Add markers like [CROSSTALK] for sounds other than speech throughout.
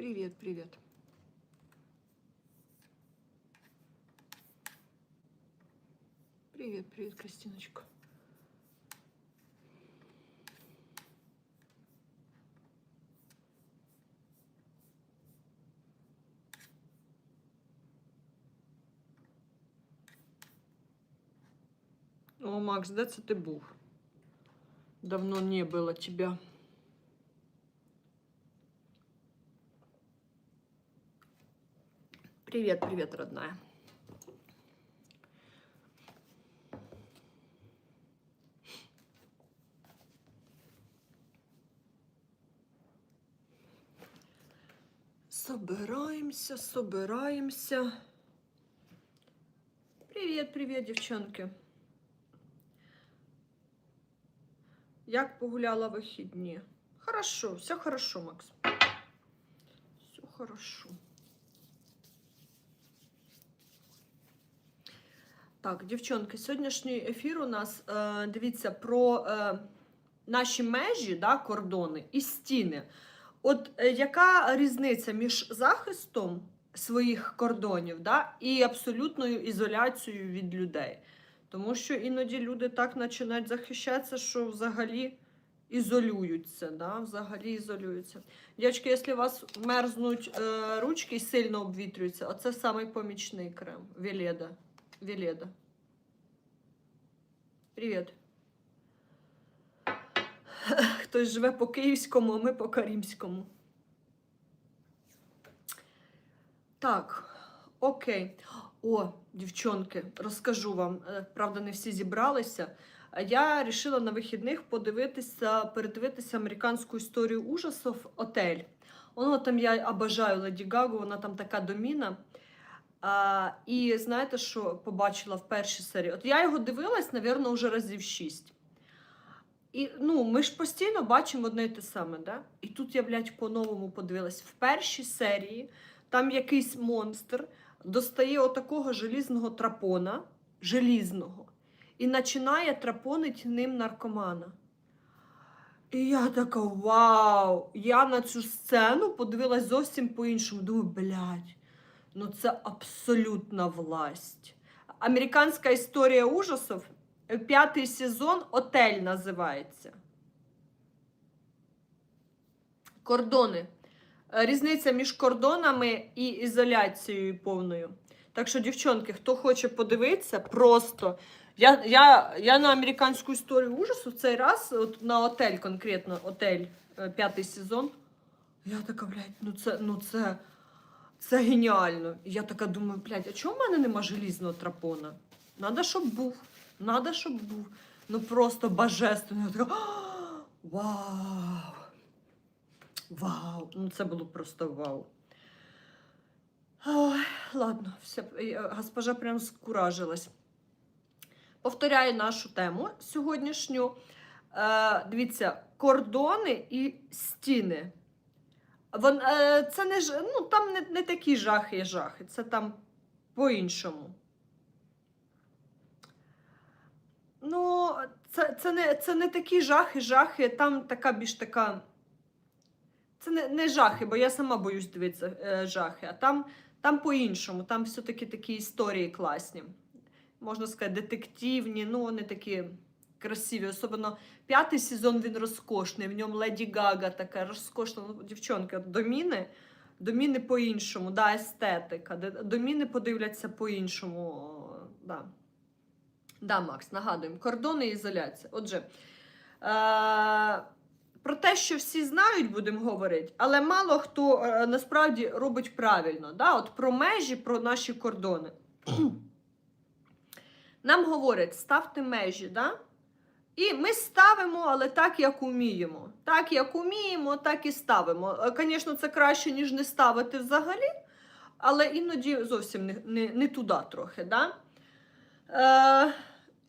Привет, привет. Привет, привет, Кристиночка. О, Макс, де це ти був? Давно не было тебя. Привет, привет, родная. Собираемся, собираемся. Привет, привет, девчонки. Як погуляла вихідні? Хорошо, все хорошо, Макс. Все хорошо. Так, дівчонки, сьогоднішній ефір у нас, е, дивіться, про е, наші межі, да, кордони і стіни. От е, яка різниця між захистом своїх кордонів да, і абсолютною ізоляцією від людей? Тому що іноді люди так починають захищатися, що взагалі ізолюються. Да? Взагалі ізолюються. Дівчатки, якщо у вас мерзнуть е, ручки і сильно обвітрюються, оце самий помічний крем. Веледа. Веледа. Привіт. Хтось живе по київському, а ми по карімському. Так, окей. О, дівчонки, розкажу вам. е, Правда, не всі зібралися. Я вирішила на вихідних подивитися, передивитися американську історію ужасів Отель. Воно там я обожаю Леді Гагу, вона там така доміна. А, і знаєте, що побачила в першій серії? От я його дивилась, напевно, вже разів шість. І ну, ми ж постійно бачимо одне і те саме, да? І тут я, блядь, по-новому подивилась. В першій серії там якийсь монстр достає отакого желізного трапона, желізного, і починає трапонити ним наркомана. І я така, вау! Я на цю сцену подивилась зовсім по-іншому. Думаю, блядь, ну це абсолютна власть. Американська історія ужасів, е, п'ятий сезон Отель називається. Кордони. Е, Різниця між кордонами і ізоляцією повною. Так що, дівчонки, хто хоче подивитися, просто. Я, я, я на американську історію ужасу в цей раз, от на отель конкретно, отель, е, п'ятий сезон. Я така, блядь, ну це, ну це, це геніально. І я така думаю, блядь, а чого в мене нема желізного трапона? Надо, щоб був. Надо, щоб був. Ну просто божественно. Я така, «А, вау! Вау! Ну це було просто вау. Ой, ладно, все, госпожа прям скуражилась. Повторяю нашу тему сьогоднішню. Е, дивіться, кордони і стіни. Вон, е, це не ну, там не, не такі жахи і жахи, це там по-іншому. Ну, це, це, не, це не такі жахи, жахи, там така більш така. Це не, не жахи, бо я сама боюсь дивитися е, жахи, а там, там по-іншому, там все-таки такі історії класні. Можна сказати, детективні, ну вони такі красиві. Особливо п'ятий сезон він розкошний, в ньому Леді Гага така розкошна. Ну, дівчонка, доміни, доміни по-іншому, да, естетика. Доміни подивляться по-іншому. Да. Да, Макс, нагадуємо, кордони і ізоляція. Отже, е- про те, що всі знають, будемо говорити, але мало хто е, насправді робить правильно. Да? От про межі, про наші кордони. [CLEARS THROAT] Нам говорять, ставте межі, да? І ми ставимо, але так, як уміємо. Так, як уміємо, так і ставимо. Е, Звісно, це краще, ніж не ставити взагалі, але іноді зовсім не, не, не туди трохи. Да? Е,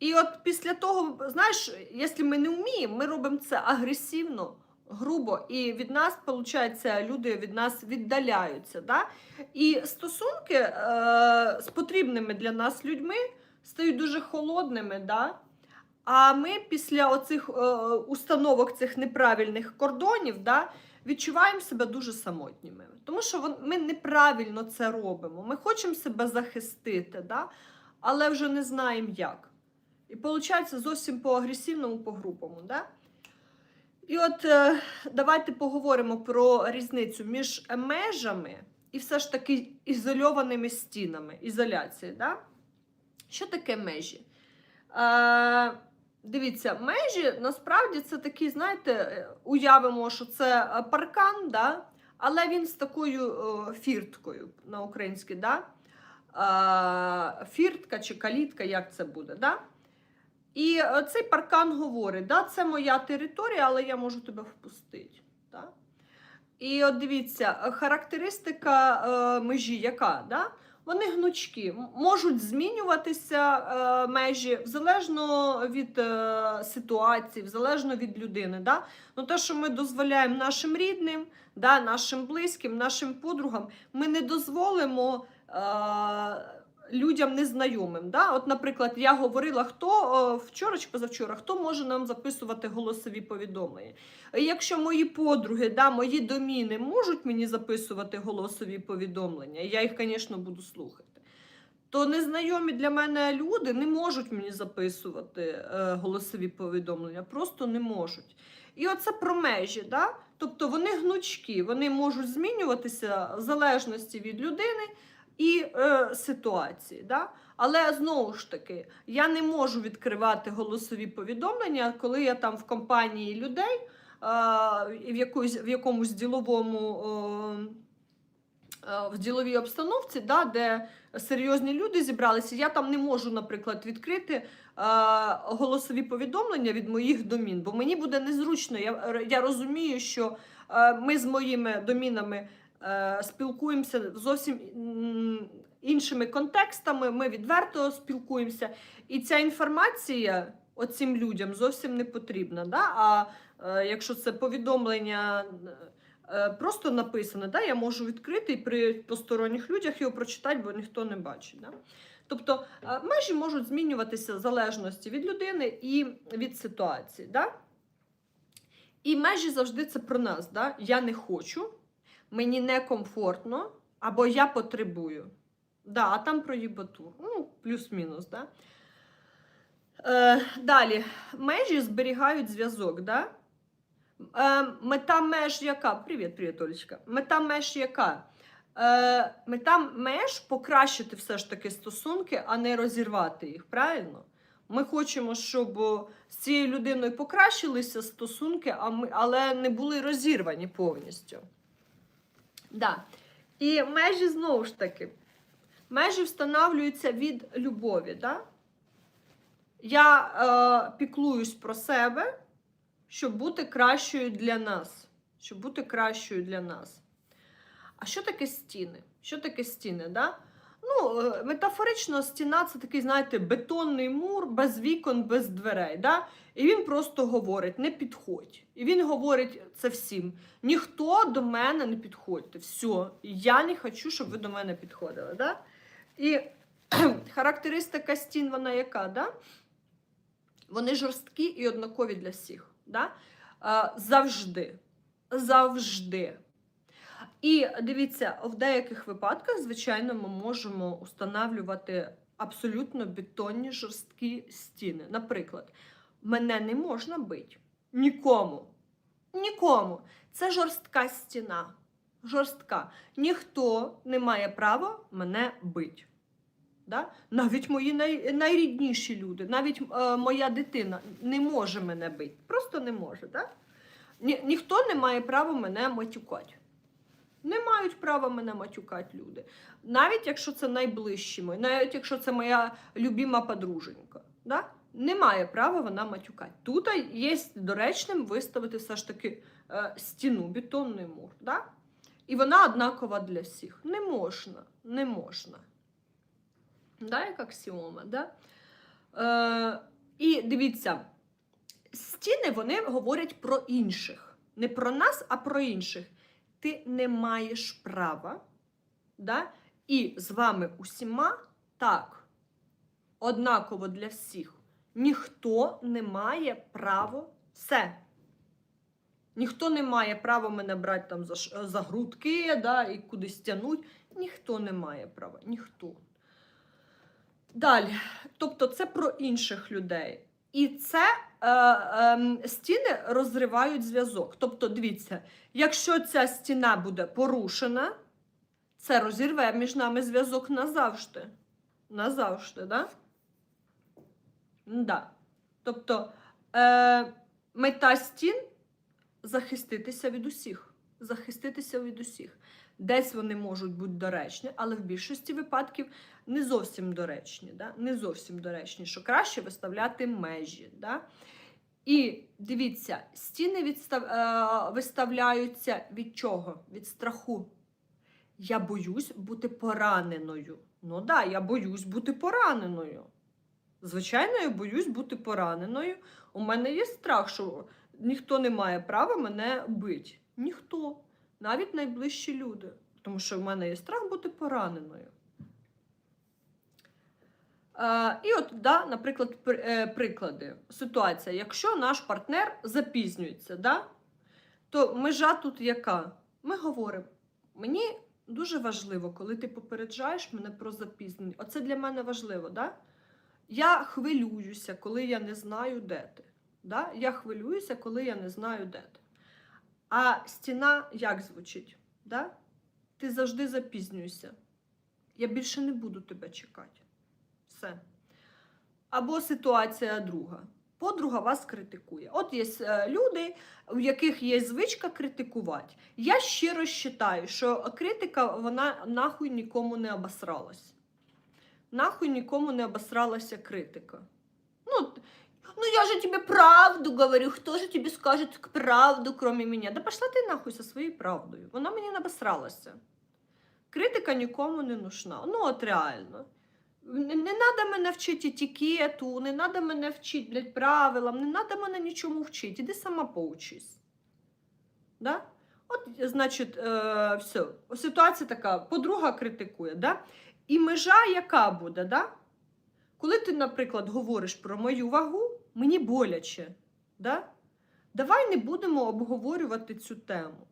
і от після того, знаєш, якщо ми не вміємо, ми робимо це агресивно, грубо, і від нас, виходить, люди від нас віддаляються. Да? І стосунки е, з потрібними для нас людьми стають дуже холодними. Да? А ми після оцих е, установок цих неправильних кордонів, да, відчуваємо себе дуже самотніми. Тому що ми неправильно це робимо. Ми хочемо себе захистити, да? але вже не знаємо як. І виходить зовсім по агресивному, по групому. Да? І от е, давайте поговоримо про різницю між межами і все ж таки ізольованими стінами, ізоляції. Да? Що таке межі? Е, дивіться, межі насправді це такі, знаєте, е, уявимо, що це е, паркан, да? але він з такою е, фірткою на українській. Да? Фіртка чи калітка, як це буде. Да? І цей паркан говорить, да, це моя територія, але я можу тебе впустити. Да? І от дивіться, характеристика межі яка? Да? Вони гнучкі, можуть змінюватися е, межі залежно від е, ситуації, залежно від людини. Да? Ну, те, що ми дозволяємо нашим рідним, да, нашим близьким, нашим подругам, ми не дозволимо. Е, людям незнайомим. Да? От, наприклад, я говорила, хто вчора чи позавчора, хто може нам записувати голосові повідомлення. Якщо мої подруги, да, мої доміни можуть мені записувати голосові повідомлення, я їх, звісно, буду слухати. То незнайомі для мене люди не можуть мені записувати е, голосові повідомлення, просто не можуть. І оце про межі, да? тобто вони гнучкі, вони можуть змінюватися в залежності від людини і е, ситуації. Да? Але знову ж таки, я не можу відкривати голосові повідомлення, коли я там в компанії людей е, в, якоїсь, в якомусь діловому. Е, в діловій обстановці, да, де серйозні люди зібралися, я там не можу, наприклад, відкрити е, голосові повідомлення від моїх домін, бо мені буде незручно. Я, я розумію, що е, ми з моїми домінами спілкуємося зовсім іншими контекстами, ми відверто спілкуємося. І ця інформація оцим людям зовсім не потрібна. Да? А е, якщо це повідомлення е, просто написане, да, я можу відкрити і при посторонніх людях його прочитати, бо ніхто не бачить. Да? Тобто е, межі можуть змінюватися в залежності від людини і від ситуації. Да? І межі завжди це про нас. Да? Я не хочу, мені некомфортно, або я потребую. Да, а там про їбату. Ну, плюс-мінус, да? Е, далі, межі зберігають зв'язок, да? Е, мета меж яка? Привіт, привіт, Олечка. Мета меж яка? Е, мета меж покращити все ж таки стосунки, а не розірвати їх, правильно? Ми хочемо, щоб з цією людиною покращилися стосунки, але не були розірвані повністю. Да. І межі знову ж таки. Межі встановлюються від любові. Да? Я е, піклуюсь про себе, щоб бути кращою для нас. Щоб бути кращою для нас. А що таке стіни? Що таке стіни? Да? Ну, е, метафорично, стіна це такий, знаєте, бетонний мур без вікон, без дверей. Да? І він просто говорить: не підходь. І він говорить це всім: ніхто до мене не підходьте. Все, я не хочу, щоб ви до мене підходили. Да? І [CLEARS THROAT] характеристика стін, вона яка? Да? Вони жорсткі і однакові для всіх. Да? Е, Завжди. Завжди. І дивіться, в деяких випадках, звичайно, ми можемо установлювати абсолютно бетонні жорсткі стіни. Наприклад, мене не можна бити. Нікому. Нікому. Це жорстка стіна. Жорстка. Ніхто не має права мене бити. Да? Навіть мої най, найрідніші люди, навіть е, моя дитина не може мене бити. Просто не може. Да? Ні, ніхто не має права мене матюкати. Не мають права мене матюкати люди. Навіть якщо це найближчі мої, навіть якщо це моя любима подруженька. Да? Не має права вона матюкати. Тут є доречним виставити все ж таки е, стіну, бетонний мур. Да? І вона однакова для всіх. Не можна, не можна. Да, як аксіома, да? Е, і дивіться, стіни вони говорять про інших. Не про нас, а про інших. Ти не маєш права, да? і з вами усіма так, однаково для всіх. Ніхто не має право все. Ніхто не має права мене брати там за, за грудки да, і кудись тягнуть. Ніхто не має права, ніхто. Далі, тобто це про інших людей. І це е, е, стіни розривають зв'язок. Тобто, дивіться, якщо ця стіна буде порушена, це розірве між нами зв'язок назавжди. Назавжди, да? Да. Тобто е, мета стін захиститися від усіх. Захиститися від усіх. Десь вони можуть бути доречні, але в більшості випадків не зовсім доречні. Да? Не зовсім доречні, що краще виставляти межі. Да? І дивіться, стіни відстав... е, виставляються від чого? Від страху. Я боюсь бути пораненою. Ну так, да, я боюсь бути пораненою. Звичайно, я боюсь бути пораненою. У мене є страх, що ніхто не має права мене бити. Ніхто, навіть найближчі люди. Тому що в мене є страх бути пораненою. Е, і от, да, наприклад, при- е, приклади. Ситуація. Якщо наш партнер запізнюється, да, то межа тут яка? Ми говоримо, мені дуже важливо, коли ти попереджаєш мене про запізнення. Оце для мене важливо, да? Я хвилююся, коли я не знаю, де ти. Да? Я хвилююся, коли я не знаю, де ти. А стіна як звучить? Да? Ти завжди запізнюєшся. Я більше не буду тебе чекати. Все. Або ситуація друга. Подруга вас критикує. От є е, люди, у яких є звичка критикувати. Я щиро вважаю, що критика вона нахуй нікому не обосралась. Нахуй нікому не обосралася критика. Ну, ну я же тебе правду говорю, хто же тобі скаже правду, кроме мене? Да пошла ти нахуй зі своєю правдою. Вона мені не обосралася. Критика нікому не нужна. Ну, от реально. Не, не треба мене вчити етикету, не треба мене вчити блядь, правилам, не треба мене нічому вчити. Іди сама поучись. Да? От, значить, е, все. Ситуація така, подруга критикує, да? і межа яка буде? Да? Коли ти, наприклад, говориш про мою вагу, мені боляче. Да? Давай не будемо обговорювати цю тему.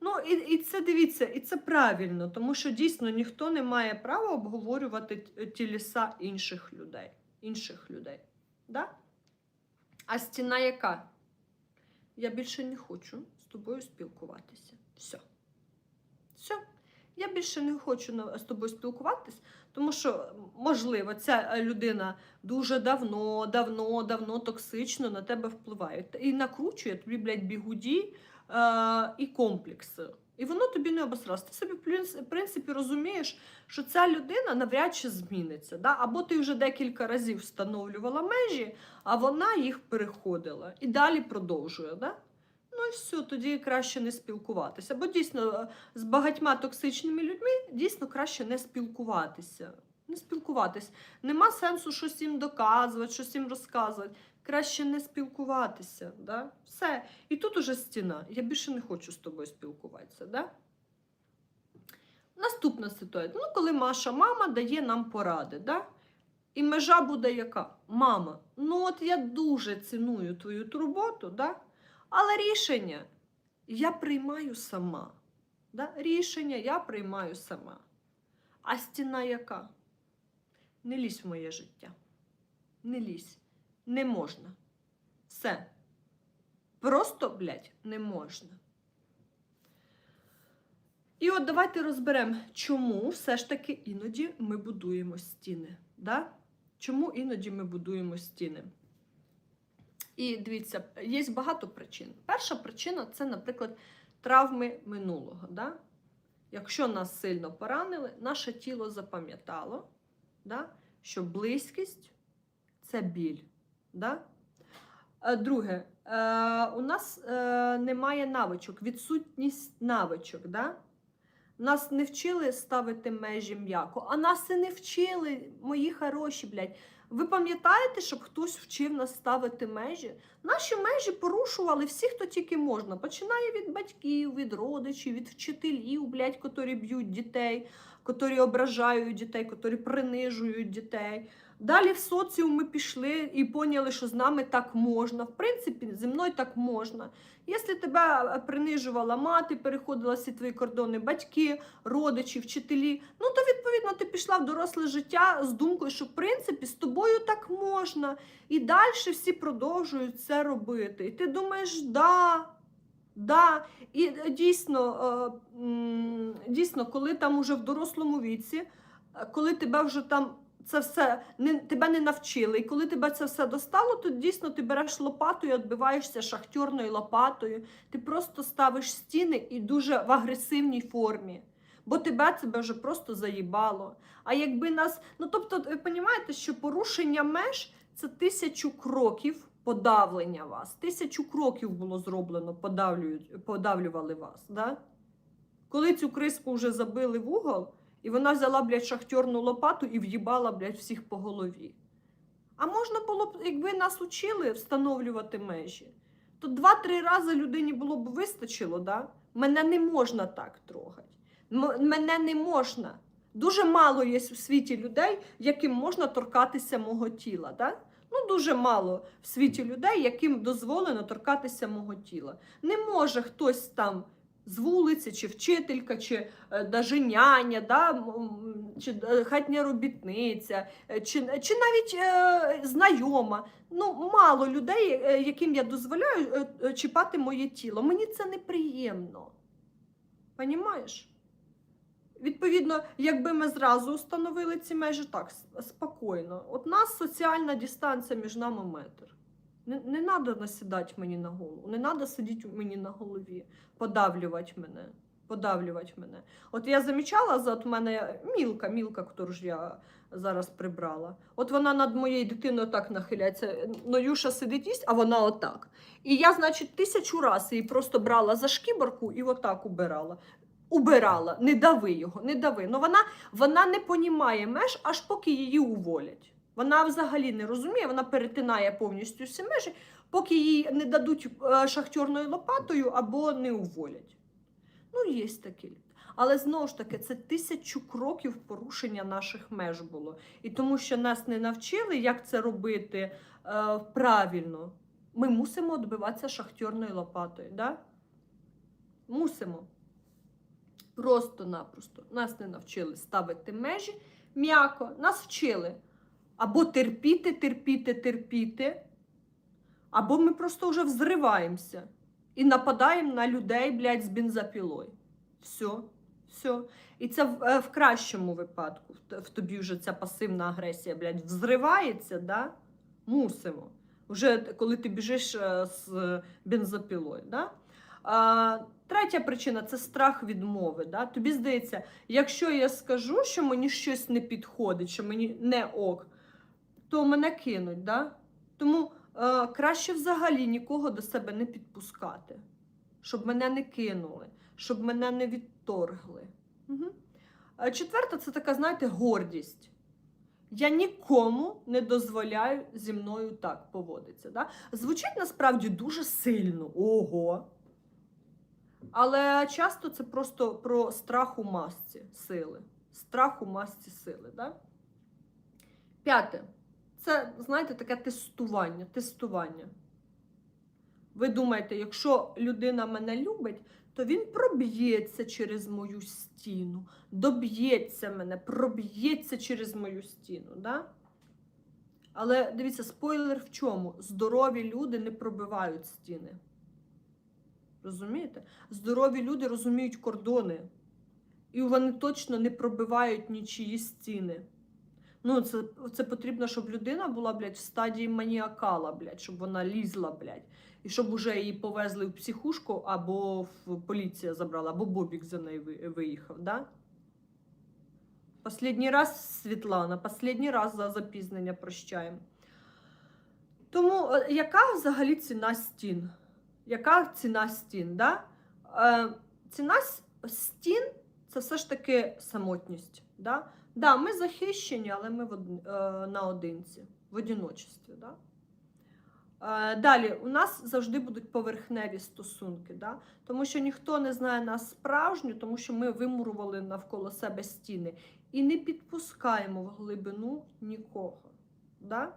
Ну, і, і це дивіться, і це правильно, тому що дійсно ніхто не має права обговорювати т- тіліса інших людей. Інших людей. Да? А стіна яка? Я більше не хочу з тобою спілкуватися. Все. Все. Я більше не хочу з тобою спілкуватись, тому що, можливо, ця е, людина дуже давно, давно, давно токсично на тебе впливає. І накручує тобі, блядь, бігуді е, і комплекси. І воно тобі не обосралось. Ти собі, в принц- в принципі, розумієш, що ця людина навряд чи зміниться. Да? Або ти вже декілька разів встановлювала межі, а вона їх переходила і далі продовжує. Да? Ну і все, тоді краще не спілкуватися. Бо дійсно е, з багатьма токсичними людьми дійсно краще не спілкуватися. Не спілкуватись. Нема сенсу щось їм доказувати, щось їм розказувати. Краще не спілкуватися. Да? Все. І тут уже стіна. Я більше не хочу з тобою спілкуватися. Да? Наступна ситуація. Ну, коли Маша мама дає нам поради. Да? І межа буде яка? Мама, ну от я дуже ціную твою турботу, да? Але рішення я приймаю сама. Да? Рішення я приймаю сама. А стіна яка? Не лізь в моє життя. Не лізь. Не можна. Все. Просто, блядь, не можна. І от давайте розберемо, чому все ж таки іноді ми будуємо стіни. Да? Чому іноді ми будуємо стіни? І дивіться, є багато причин. Перша причина це, наприклад, травми минулого. Да? Якщо нас сильно поранили, наше тіло запам'ятало, да? що близькість це біль. Да? Е, Друге, е, у нас е, немає навичок, відсутність навичок. Да? Нас не вчили ставити межі м'яко, а нас і не вчили, мої хороші, блядь. Ви пам'ятаєте, щоб хтось вчив нас ставити межі? Наші межі порушували всі, хто тільки можна. Починає від батьків, від родичів, від вчителів, блядь, котрі б'ють дітей, котрі ображають дітей, котрі принижують дітей. Далі в соціум ми пішли і поняли, що з нами так можна. В принципі, зі мною так можна. Якщо тебе е, принижувала мати, переходила всі твої кордони, батьки, родичі, вчителі, ну то відповідно ти пішла в доросле життя з думкою, що в принципі з тобою так можна. І далі всі продовжують це робити. І ти думаєш, да. Да, і е, дійсно, е, дійсно, коли там уже в дорослому віці, коли тебе вже там це все не тебе не навчили, і коли тебе це все достало, то дійсно ти береш лопату і відбиваєшся шахтюрною лопатою. Ти просто ставиш стіни і дуже в агресивній формі. Бо тебе тебе вже просто заїбало. А якби нас. Ну тобто, ви розумієте, що порушення меж це тисячу кроків подавлення вас. Тисячу кроків було зроблено, подавлювали вас. Да? Коли цю криску вже забили в угол, і вона взяла, блядь, шахтерну лопату і в'їбала, блядь, всіх по голові. А можна було б, якби нас учили встановлювати межі, то два-три рази людині було б вистачило, да? Мене не можна так трогати. Мене не можна. Дуже мало є у світі людей, яким можна торкатися мого тіла. Да? Ну, дуже мало в світі людей, яким дозволено торкатися мого тіла. Не може хтось там з вулиці, чи вчителька, чи е, даже няня, да, чи е, хатня робітниця, е, чи, чи навіть е, знайома. Ну, мало людей, яким я дозволяю чіпати моє тіло. Мені це неприємно. Понімаєш? Відповідно, якби ми зразу установили ці межі так, спокійно. От нас соціальна дистанція між нами метр. Не, треба насідати мені на голову, не треба сидіти мені на голові, подавлювати мене. Подавлювати мене. От я замічала, за от мене мілка, мілка, яку ж я зараз прибрала. От вона над моєю дитиною так нахиляється. Ноюша сидить їсть, а вона отак. І я, значить, тисячу разів її просто брала за шкіборку і отак убирала. Убирала, не дави його, не дави. Ну вона, вона не понімає меж, аж поки її уволять. Вона взагалі не розуміє, вона перетинає повністю всі межі, поки їй не дадуть е, шахтерною лопатою або не уволять. Ну, є такі. люди. Але знову ж таки, це тисячу кроків порушення наших меж було. І тому що нас не навчили, як це робити е, правильно, ми мусимо відбиватися шахтерною лопатою. Да? Мусимо. Просто-напросто. Нас не навчили ставити межі м'яко, нас вчили або терпіти, терпіти, терпіти, або ми просто вже взриваємося і нападаємо на людей, блядь, з бензопілою. Все, все. І це в, е, в кращому випадку. В, тобі вже ця пасивна агресія, блядь, взривається, да? Мусимо. Вже коли ти біжиш е, з бензопілою. Да? А, третя причина це страх відмови. Да? Тобі здається, якщо я скажу, що мені щось не підходить, що мені не ок, то мене кинуть. Да? Тому е, краще взагалі нікого до себе не підпускати, щоб мене не кинули, щоб мене не відторгли. Угу. Четверта це така, знаєте, гордість. Я нікому не дозволяю зі мною так поводитися. Да? Звучить насправді дуже сильно. Ого. Але часто це просто про страх у масці сили. Страх у масці сили. Да? П'яте. Це, знаєте, таке тестування. тестування. Ви думаєте, якщо людина мене любить, то він проб'ється через мою стіну, доб'ється мене, проб'ється через мою стіну. Да? Але дивіться, спойлер в чому? Здорові люди не пробивають стіни. Розумієте? Здорові люди розуміють кордони. І вони точно не пробивають нічиї стіни. Ну, це, це потрібно, щоб людина була, блядь, в стадії маніакала, блядь, щоб вона лізла, блядь. І щоб уже її повезли в психушку, або в поліція забрала, або Бобік за нею виїхав, да? Последній раз, Світлана, последній раз за запізнення прощаємо. Тому е, яка взагалі ціна стін? Яка ціна стін? Да? Е, ціна стін це все ж таки самотність. Да? Да, ми захищені, але ми е, наодинці, в одиночестві. Да? Е, Далі, у нас завжди будуть поверхневі стосунки, да? тому що ніхто не знає нас справжню, тому що ми вимурували навколо себе стіни і не підпускаємо в глибину нікого. Да?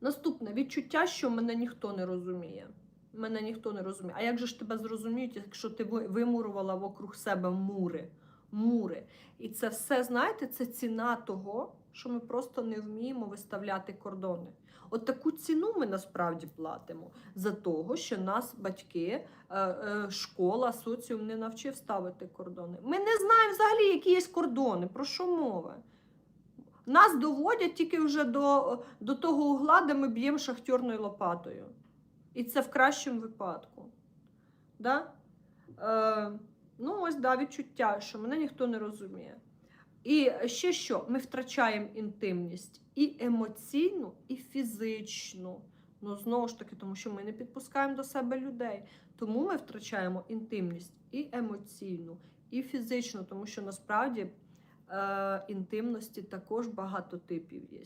Наступне відчуття, що мене ніхто не розуміє. Мене ніхто не розуміє. А як же ж тебе зрозуміють, якщо ти вимурувала вокруг себе мури? Мури. І це все, знаєте, це ціна того, що ми просто не вміємо виставляти кордони. От таку ціну ми насправді платимо за того, що нас батьки, е, е, школа, соціум не навчив ставити кордони. Ми не знаємо взагалі, які є кордони, про що мова. Нас доводять тільки вже до, до того угла, де ми б'ємо шахтьорною лопатою. І це в кращому випадку. Да? Е, ну, ось да, відчуття, що мене ніхто не розуміє. І ще що? Ми втрачаємо інтимність і емоційну, і фізичну. Ну, знову ж таки, тому що ми не підпускаємо до себе людей. Тому ми втрачаємо інтимність і емоційну, і фізичну, тому що насправді е, інтимності також багато типів є.